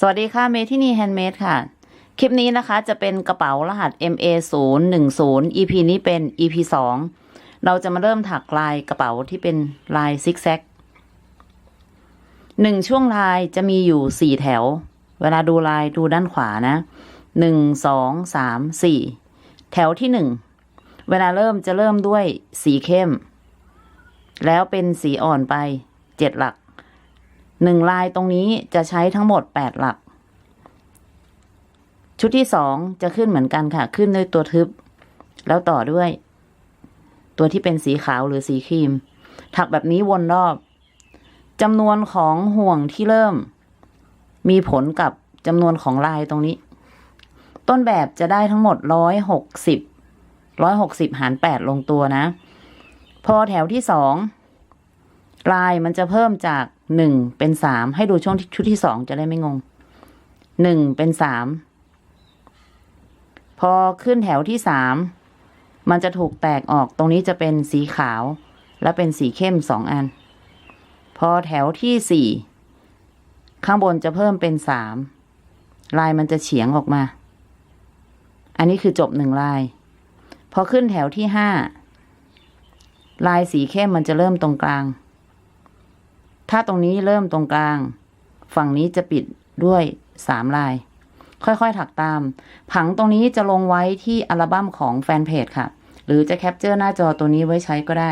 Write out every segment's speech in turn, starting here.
สวัสดีค่ะเมที่นี่แฮนด์เมดค่ะ คลิปนี้นะคะจะเป็นกระเป๋ารหัส MA 0 1 0 EP นี้เป็น EP 2 เราจะมาเริ่มถักลายกระเป๋าที่เป็นลายซิกแซกหนึ่งช่วงลายจะมีอยู่สี่แถว เวลาดูลายดูด้านขวานะหนึ่งสองสามสี่แถวที่หนึ่งเวลาเริ่มจะเริ่มด้วยสีเข้ม แล้วเป็นสีอ่อนไปเจ็ดหลัก หนึ่งลายตรงนี้จะใช้ทั้งหมดแปดหลัก ชุดที่สองจะขึ้นเหมือนกันค่ะ ขึ้นด้วยตัวทึบ แล้วต่อด้วย ตัวที่เป็นสีขาวหรือสีครีม ถักแบบนี้วนรอบจำนวนของห่วงที่เริ่ม มีผลกับจำนวนของลายตรงนี้ ต้นแบบจะได้ทั้งหมดร้อยหกสิบร้อยหกสิบหารแปดลงตัวนะ พอแถวที่สองลายมันจะเพิ่มจาก หนึ่งเป็นสามให้ดูช่วงชุดที่สองจะได้ไม่งงหนึ่งเป็นสามพอขึ้นแถวที่สามมันจะถูกแตกออกตรงนี้จะเป็นสีขาว และเป็นสีเข้มสองอัน พอแถวที่สี่ข้างบนจะเพิ่มเป็นสามลายมันจะเฉียงออกมา อันนี้คือจบหนึ่งลาย พอขึ้นแถวที่ห้าลายสีเข้มมันจะเริ่มตรงกลาง ถ้าตรงนี้เริ่มตรงกลาง ฝั่งนี้จะปิดด้วยสามลาย ค่อยๆถักตาม ผังตรงนี้จะลงไว้ที่อัลบั้มของแฟนเพจค่ะ หรือจะแคปเจอร์หน้าจอตัวนี้ไว้ใช้ก็ได้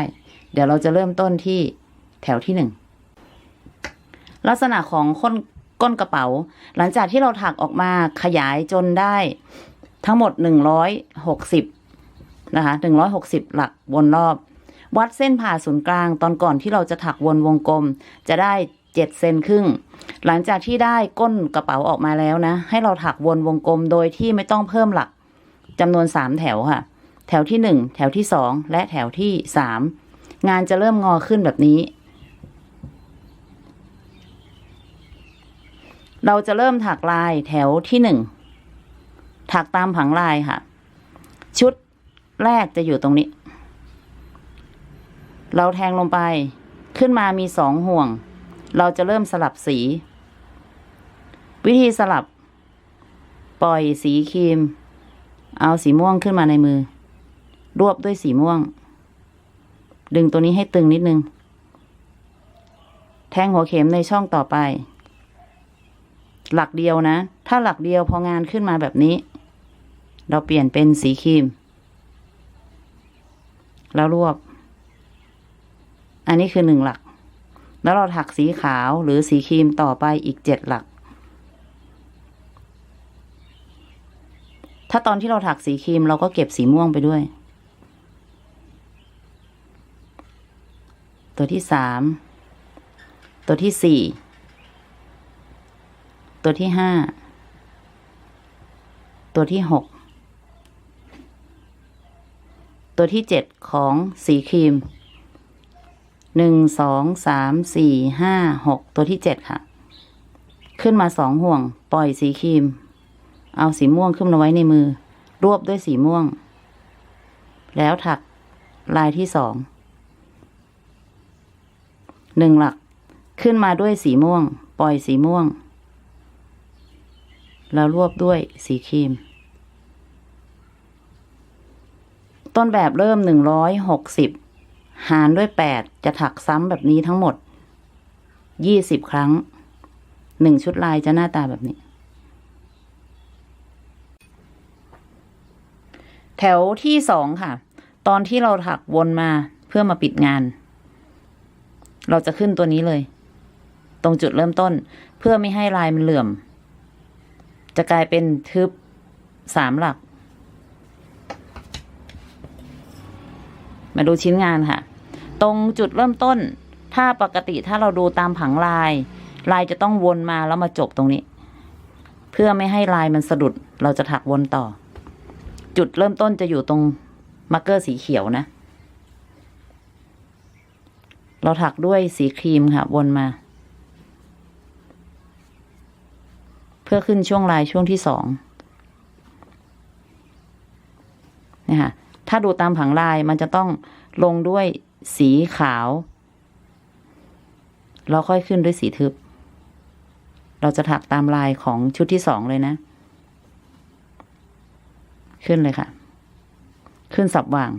เดี๋ยวเราจะเริ่มต้นที่แถวที่หนึ่งลักษณะของก้นก้นกระเป๋า หลังจากที่เราถักออกมาขยายจนได้ทั้งหมดหนึ่งร้อยหกสิบนะคะหนึ่งร้อยหกสิบหลักวนรอบ วัดเส้นผ่าศูนย์กลางตอนก่อนที่เราจะถักวนวงกลม จะได้เจ็ดเซนครึ่ง หลังจากที่ได้ก้นกระเป๋าออกมาแล้วนะ ให้เราถักวนวงกลมโดยที่ไม่ต้องเพิ่มหลักจำนวนสามแถวค่ะ แถวที่หนึ่งแถวที่สองและแถวที่สามงานจะเริ่มงอขึ้นแบบนี้ เราจะเริ่มถักลายแถวที่หนึ่งถักตามผังลายค่ะ ชุดแรกจะอยู่ตรงนี้ เราแทงลงไป ขึ้นมามีสองห่วง เราจะเริ่มสลับสี วิธีสลับ ปล่อยสีครีม เอาสีม่วงขึ้นมาในมือ รวบด้วยสีม่วง ดึงตัวนี้ให้ตึงนิดนึง แทงหัวเข็มในช่องต่อไป หลักเดียวนะ ถ้าหลักเดียวพองานขึ้นมาแบบนี้ เราเปลี่ยนเป็นสีครีม แล้วรวบ อันนี้คือหนึ่งหลัก แล้วเราถักสีขาวหรือสีครีมต่อไปอีกเจ็ดหลัก ถ้าตอนที่เราถักสีครีมเราก็เก็บสีม่วงไปด้วย ตัวที่สามตัวที่สี่ตัวที่ห้าตัวที่หกตัวที่เจ็ดของสีครีม หนึ่งสองสามสี่ห้าหกตัวที่เจ็ดค่ะ ขึ้นมาสองห่วง ปล่อยสีครีม เอาสีม่วงขึ้นมาไว้ในมือ รวบด้วยสีม่วง แล้วถักลายที่สองหนึ่งหลัก ขึ้นมาด้วยสีม่วง ปล่อยสีม่วง แล้วรวบด้วยสีครีม ต้นแบบเริ่มหนึ่งร้อยหกสิบ หารด้วยแปดจะถักซ้ำแบบนี้ทั้งหมดยี่สิบครั้งหนึ่งชุดลายจะหน้าตาแบบนี้ แถวที่สองค่ะ ตอนที่เราถักวนมาเพื่อมาปิดงาน เราจะขึ้นตัวนี้เลย ตรงจุดเริ่มต้น เพื่อไม่ให้ลายมันเหลื่อม จะกลายเป็นทึบสามหลัก มาดูชิ้นงานค่ะ ตรงจุดเริ่มต้น ถ้าปกติถ้าเราดูตามผังลาย ลายจะต้องวนมาแล้วมาจบตรงนี้ เพื่อไม่ให้ลายมันสะดุด เราจะถักวนต่อ จุดเริ่มต้นจะอยู่ตรงมาร์กเกอร์สีเขียวนะ เราถักด้วยสีครีมค่ะ วนมา เพื่อขึ้นช่วงลายช่วงที่สองเนี่ยค่ะ ถ้าดูตามผังลายมันจะต้องลงด้วยสีขาวแล้วค่อยขึ้นด้วยสีทึบ เราจะถักตามลายของชุดที่สองเลยนะ ขึ้นเลยค่ะ ขึ้นสับว่าง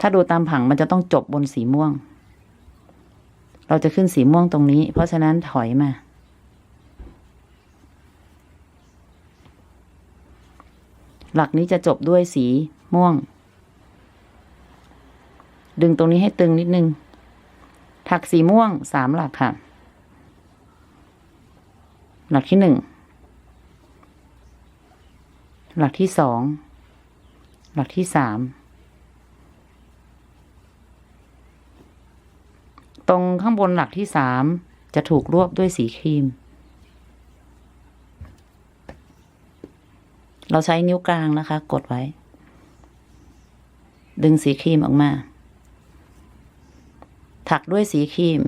ถ้าดูตามผังมันจะต้องจบบนสีม่วง เราจะขึ้นสีม่วงตรงนี้ เพราะฉะนั้นถอยมาหลักนี้จะจบด้วยสี ม่วง ดึงตรงนี้ให้ตึงนิดนึง ถักสีม่วงสามหลักค่ะ หลักที่หนึ่ง หลักที่สอง หลักที่สาม ตรงข้างบนหลักที่สามจะถูกรวบด้วยสีครีม เราใช้นิ้วกลางนะคะ กดไว้ ดึงสีครีมออกมา ถักด้วยสีครีม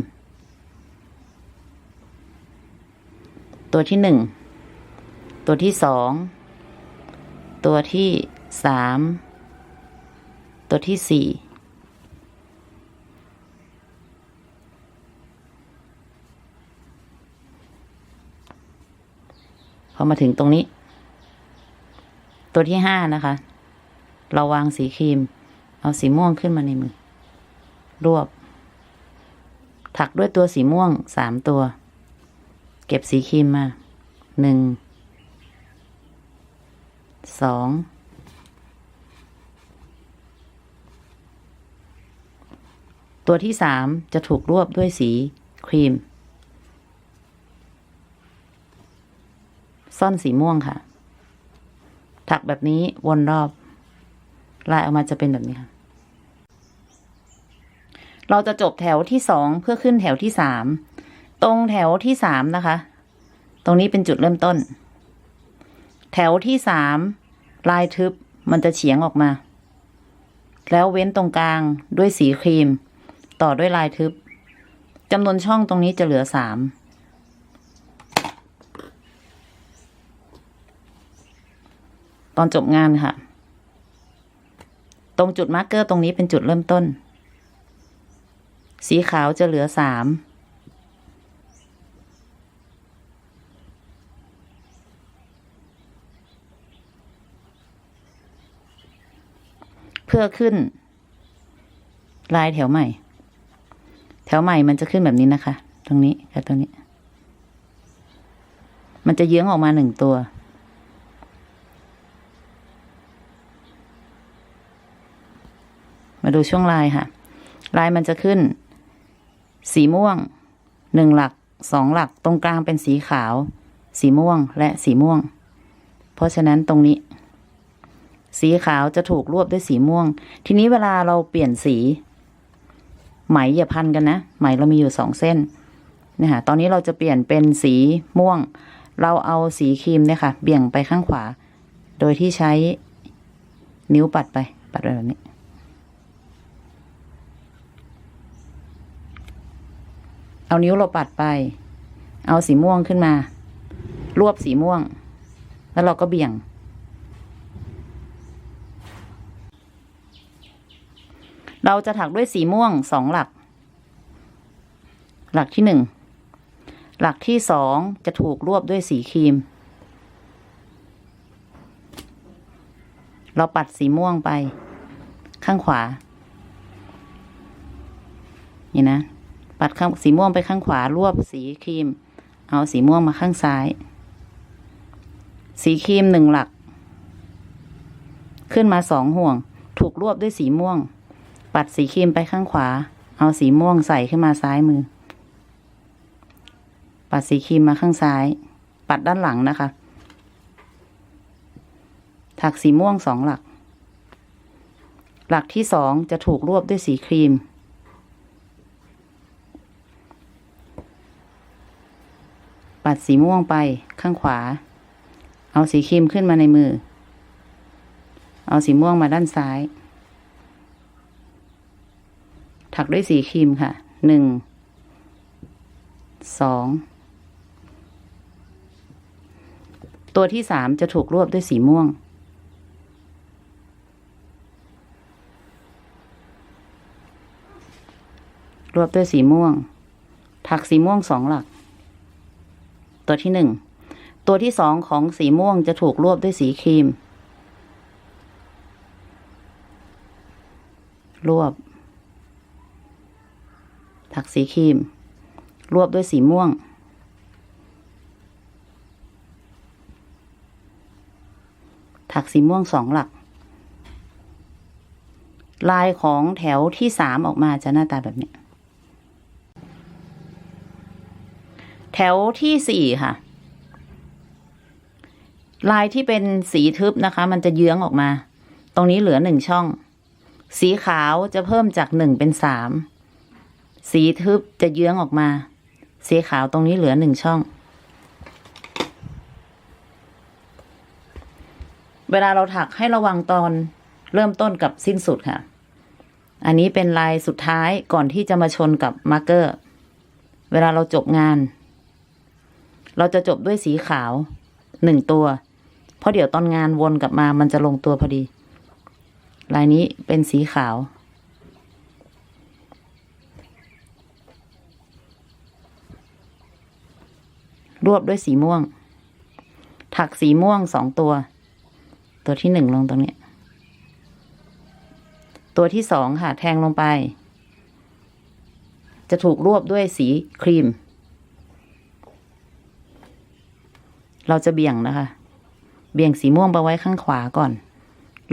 ตัวที่หนึ่ง ตัวที่สอง ตัวที่สาม ตัวที่สี่พอมาถึงตรงนี้ ตัวที่ห้านะคะ เราวางสีครีม เอาสีม่วงขึ้นมาในมือ รวบ ถักด้วยตัวสีม่วงสามตัว เก็บสีครีมมาหนึ่งสองตัวที่สามจะถูกรวบด้วยสีครีม ซ่อนสีม่วงค่ะ ถักแบบนี้วนรอบ ลายออกมาจะเป็นแบบนี้ค่ะ เราจะจบแถวที่สองเพื่อขึ้นแถวที่สาม ตรงแถวที่สามนะคะ ตรงนี้เป็นจุดเริ่มต้น แถวที่สามลายทึบมันจะเฉียงออกมา แล้วเว้นตรงกลางด้วยสีครีม ต่อด้วยลายทึบจำนวนช่องตรงนี้จะเหลือสามตอนจบงานค่ะ ตรงจุดมาร์กเกอร์ตรงนี้เป็นจุดเริ่มต้น สีขาวจะเหลือสามเพื่อขึ้น ลายแถวใหม่ แถวใหม่มันจะขึ้นแบบนี้นะคะ ตรงนี้กับตรงนี้ มันจะเยื้องออกมาหนึ่งตัว มาดูช่วงลายค่ะ ลายมันจะขึ้น สีม่วงหนึ่งหลักสองหลักตรงกลางเป็นสีขาว สีม่วงและสีม่วง เพราะฉะนั้นตรงนี้ สีขาวจะถูกรวบด้วยสีม่วง ทีนี้เวลาเราเปลี่ยนสี ไหมอย่าพันกันนะไหมเรามีอยู่สองเส้นเนี่ยค่ะตอนนี้เราจะเปลี่ยนเป็นสีม่วง เราเอาสีครีมเนี่ยค่ะ เบี่ยงไปข้างขวา โดยที่ใช้นิ้วปัดไป ปัดไปแบบนี้ เอานิ้วเราปัดไป เอาสีม่วงขึ้นมา รวบสีม่วง แล้วเราก็เบี่ยง เราจะถักด้วยสีม่วงสองหลัก หลักที่หนึ่ง หลักที่สองจะถูกรวบด้วยสีครีม เราปัดสีม่วงไป ข้างขวา นี่นะ ปัดข้างสีม่วงไปข้างขวารวบสีครีม เอาสีม่วงมาข้างซ้าย สีครีมหนึ่งหลัก ขึ้นมาสองห่วง ถูกรวบด้วยสีม่วง ปัดสีครีมไปข้างขวา เอาสีม่วงใส่ขึ้นมาซ้ายมือ ปัดสีครีมมาข้างซ้าย ปัดด้านหลังนะคะ ถักสีม่วงสองหลัก หลักที่สองจะถูกรวบด้วยสีครีม ปัดสีม่วงไปข้างขวา เอาสีครีมขึ้นมาในมือ เอาสีม่วงมาด้านซ้าย ถักด้วยสีครีมค่ะหนึ่งสองตัวที่สามจะถูกรวบด้วยสีม่วง รวบด้วยสีม่วง ถักสีม่วงสองหลัก ตัวที่หนึ่ง ตัวที่สองของสีม่วงจะถูกรวบด้วยสีครีม รวบ ถักสีครีม รวบด้วยสีม่วง ถักสีม่วงสองหลัก ลายของแถวที่สามออกมาจะหน้าตาแบบนี้ย แถวที่สี่ค่ะ ลายที่เป็นสีทึบนะคะ มันจะเยื้องออกมา ตรงนี้เหลือหนึ่งช่อง สีขาวจะเพิ่มจากหนึ่งเป็นสาม สีทึบจะเยื้องออกมา สีขาวตรงนี้เหลือหนึ่งช่อง เวลาเราถักให้ระวังตอนเริ่มต้นกับสิ้นสุดค่ะ อันนี้เป็นลายสุดท้ายก่อนที่จะมาชนกับมาร์กเกอร์ เวลาเราจบงาน เราจะจบด้วยสีขาวหนึ่งตัว เพราะเดี๋ยวตอนงานวนกลับมามันจะลงตัวพอดี ลายนี้เป็นสีขาว รวบด้วยสีม่วง ถักสีม่วงสองตัว ตัวที่หนึ่งลงตรงนี้ ตัวที่สองค่ะแทงลงไป จะถูกรวบด้วยสีครีม เราจะเบี่ยงนะคะ เบี่ยงสีม่วงไปไว้ข้างขวาก่อน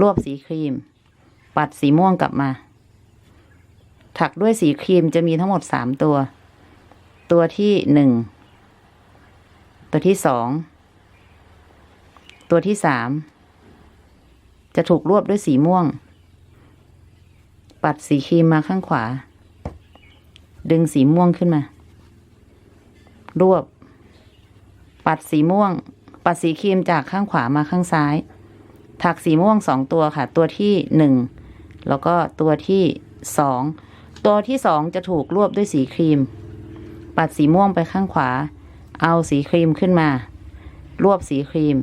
รวบสีครีม ปัดสีม่วงกลับมา ถักด้วยสีครีมจะมีทั้งหมดสามตัว ตัวที่หนึ่ง ตัวที่สอง ตัวที่สาม จะถูกรวบด้วยสีม่วง ปัดสีครีมมาข้างขวา ดึงสีม่วงขึ้นมา รวบ ปัดสีม่วง ปัดสีครีมจากข้างขวามาข้างซ้าย ถักสีม่วงสองตัวค่ะ ตัวที่หนึ่งแล้วก็ตัวที่สองตัวที่สองจะถูกรวบด้วยสีครีม ปัดสีม่วงไปข้างขวา เอาสีครีมขึ้นมา รวบสีครีม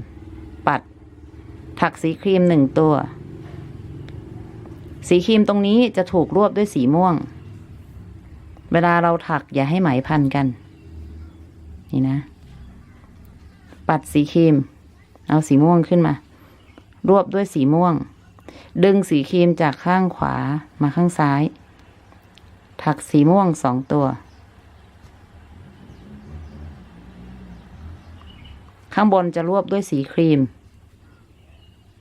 ปัด ถักสีครีมหนึ่งตัว สีครีมตรงนี้จะถูกรวบด้วยสีม่วง เวลาเราถักอย่าให้ไหมพันกัน นี่นะ ปัดสีครีม เอาสีม่วงขึ้นมา รวบด้วยสีม่วง ดึงสีครีมจากข้างขวามาข้างซ้าย ถักสีม่วงสองตัว ข้างบนจะรวบด้วยสีครีม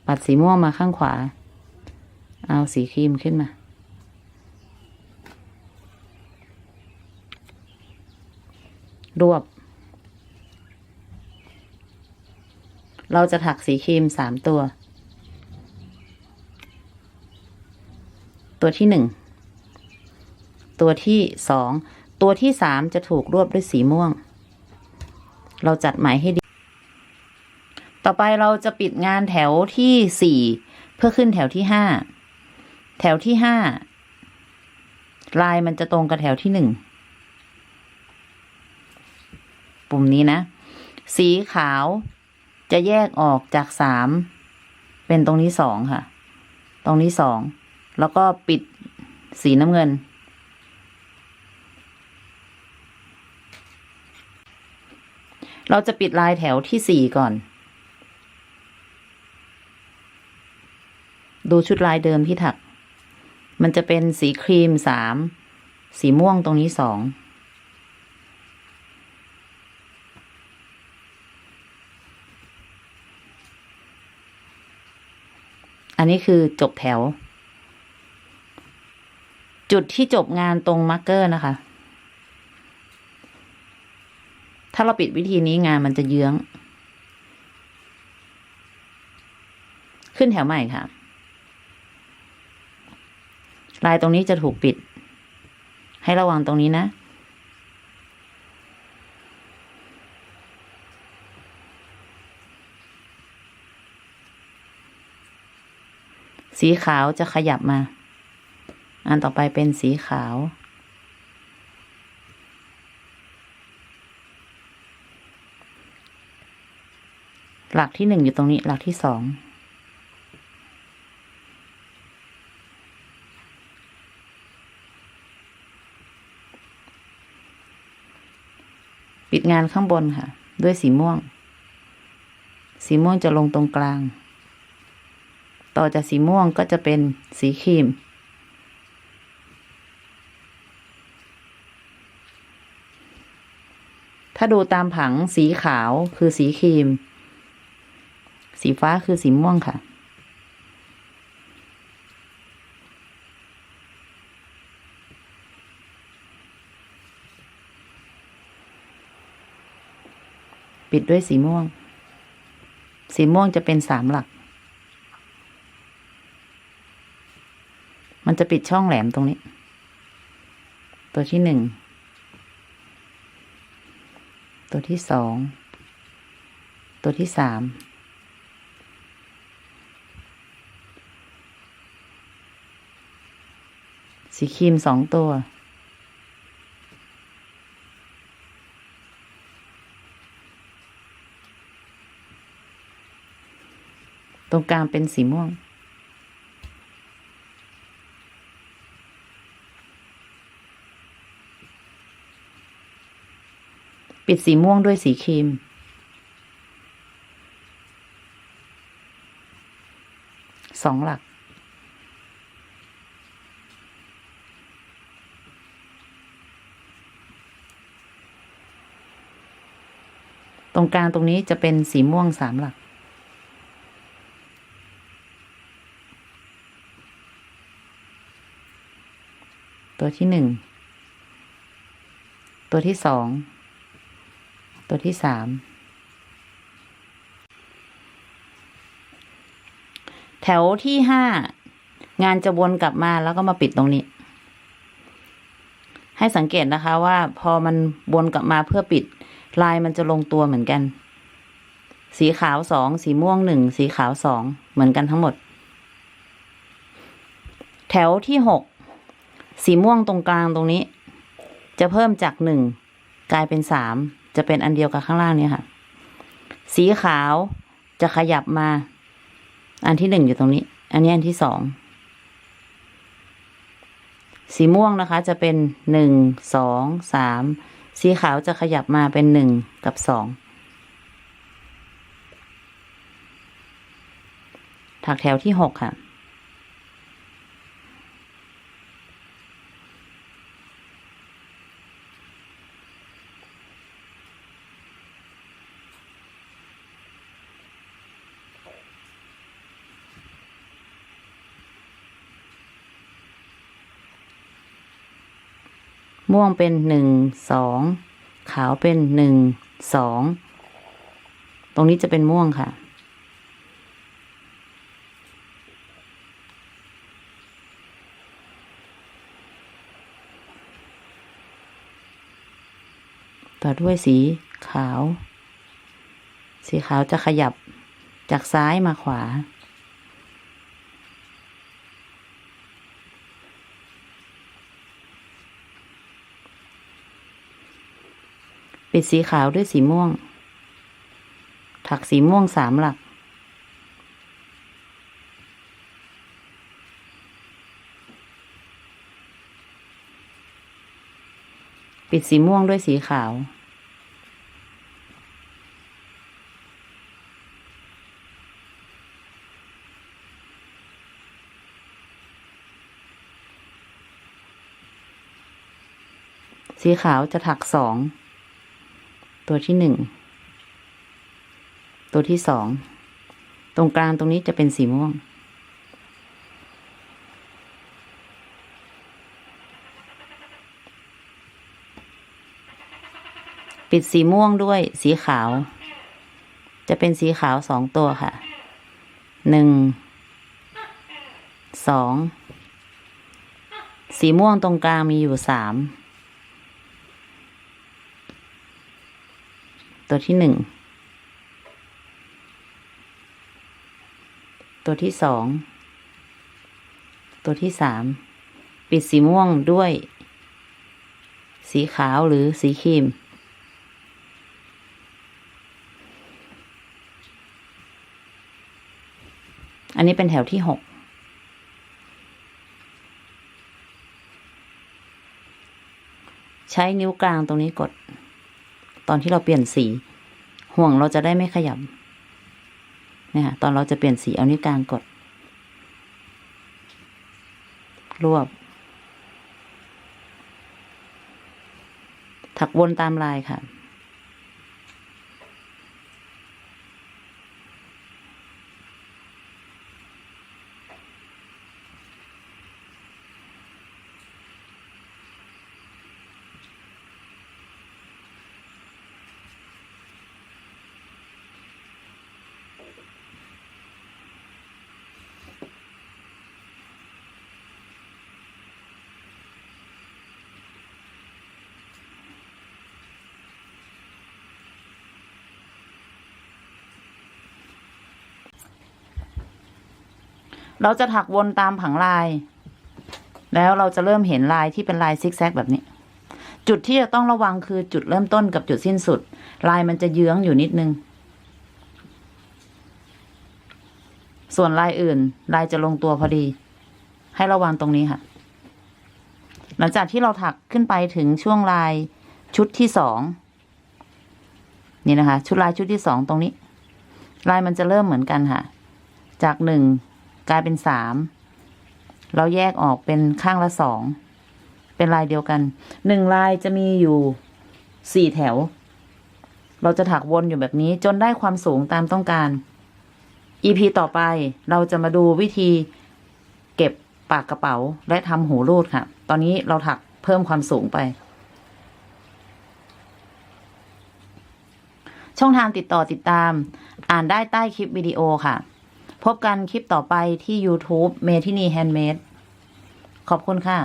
ปัดสีม่วงมาข้างขวา เอาสีครีมขึ้นมารวบ เราจะถักสีครีมสามตัว ตัวที่หนึ่ง ตัวที่สอง ตัวที่สามจะถูกรวบด้วยสีม่วง เราจัดหมายให้ดี ต่อไปเราจะปิดงานแถวที่สี่เพื่อขึ้นแถวที่ห้า แถวที่ห้าลายมันจะตรงกับแถวที่หนึ่ง ปุ่มนี้นะ สีขาว จะแยกออกจากสามเป็นตรงนี้สองค่ะ ตรงนี้สองแล้วก็ปิดสีน้ำเงิน เราจะปิดลายแถวที่สี่ก่อน ดูชุดลายเดิมที่ถัก มันจะเป็นสีครีมสามสีม่วงตรงนี้สอง อันนี้คือจบแถว จุดที่จบงานตรงมาร์กเกอร์นะคะ ถ้าเราปิดวิธีนี้งานมันจะเยื้อง ขึ้นแถวใหม่ค่ะ ลายตรงนี้จะถูกปิด ให้ระวังตรงนี้นะ สีขาวจะขยับมา อันต่อไปเป็นสีขาว หลักที่หนึ่งอยู่ตรงนี้ หลักที่สองปิดงานข้างบนค่ะ ด้วยสีม่วง สีม่วงจะลงตรงกลาง ต่อจากสีม่วงก็จะเป็นสีครีม ถ้าดูตามผังสีขาวคือสีครีม สีฟ้าคือสีม่วงค่ะปิดด้วยสีม่วง สีม่วงจะเป็นสามหลัก มันจะปิดช่องแหลมตรงนี้ ตัวที่หนึ่ง ตัวที่สอง ตัวที่สาม สีครีมสองตัว ตรงกลางเป็นสีม่วง ปิดสีม่วงด้วยสีครีม สองหลัก ตรงกลางตรงนี้จะเป็นสีม่วงสามหลักตัวที่หนึ่ง ตัวที่สอง ตัวที่สามแถวที่ห้างานจะวนกลับมาแล้วก็มาปิดตรงนี้ ให้สังเกตนะคะว่าพอมันวนกลับมาเพื่อปิด ลายมันจะลงตัวเหมือนกัน สีขาวสองสีม่วงหนึ่งสีขาวสองเหมือนกันทั้งหมด แถวที่หกสีม่วงตรงกลางตรงนี้ จะเพิ่มจากหนึ่งกลายเป็นสาม จะเป็นอันเดียวกับข้างล่างเนี่ยค่ะ สีขาวจะขยับมา อันที่หนึ่งอยู่ตรงนี้ อันนี้อันที่สอง สีม่วงนะคะ จะเป็นหนึ่งสองสามสีขาวจะขยับมาเป็นหนึ่งกับสองถักแถวที่หกค่ะ ม่วงเป็นหนึ่งสองขาวเป็นหนึ่งสองตรงนี้จะเป็นม่วงค่ะ ต่อด้วยสีขาว สีขาวจะขยับจากซ้ายมาขวา ดสีขาวด้วยสีม่วง ถักสีม่วงสามหลัก ปิดสีม่วงด้วยสีขาว สีขาวจะถักสอง ตัวที่หนึ่ง ตัวที่สอง ตรงกลางตรงนี้จะเป็นสีม่วง ปิดสีม่วงด้วยสีขาว จะเป็นสีขาวสองตัวค่ะ หนึ่ง สอง สีม่วงตรงกลางมีอยู่สาม ตัวที่หนึ่ง ตัวที่สอง ตัวที่สาม ปิดสีม่วงด้วย สีขาวหรือสีครีม อันนี้เป็นแถวที่หกใช้นิ้วกลางตรงนี้กด ตอนที่เราเปลี่ยนสี ห่วงเราจะได้ไม่ขยับเนี่ยค่ะตอนเราจะเปลี่ยนสีเอานิ้วกลางกด รวบ ถักวนตามลายค่ะ เราจะถักวนตามผังลาย แล้วเราจะเริ่มเห็นลายที่เป็นลายซิกแซกแบบนี้ จุดที่จะต้องระวังคือจุดเริ่มต้นกับจุดสิ้นสุด ลายมันจะเยื้องอยู่นิดนึง ส่วนลายอื่น ลายจะลงตัวพอดี ให้ระวังตรงนี้ค่ะ หลังจากที่เราถักขึ้นไปถึงช่วงลายชุดที่สองนี่นะคะ ชุดลายชุดที่สองตรงนี้ ลายมันจะเริ่มเหมือนกันค่ะ จากหนึ่ง กลายเป็นสามเราแยกออกเป็นข้างละสองเป็นลายเดียวกันหนึ่งลายจะมีอยู่สี่แถว เราจะถักวนอยู่แบบนี้จนได้ความสูงตามต้องการ EP ต่อไปเราจะมาดูวิธีเก็บปากกระเป๋าและทำหูรูดค่ะ ตอนนี้เราถักเพิ่มความสูงไป ช่องทางติดต่อติดตาม อ่านได้ใต้คลิปวิดีโอค่ะ พบกันคลิปต่อไปที่ YouTube เมทินีแฮนด์เมดขอบคุณค่ะ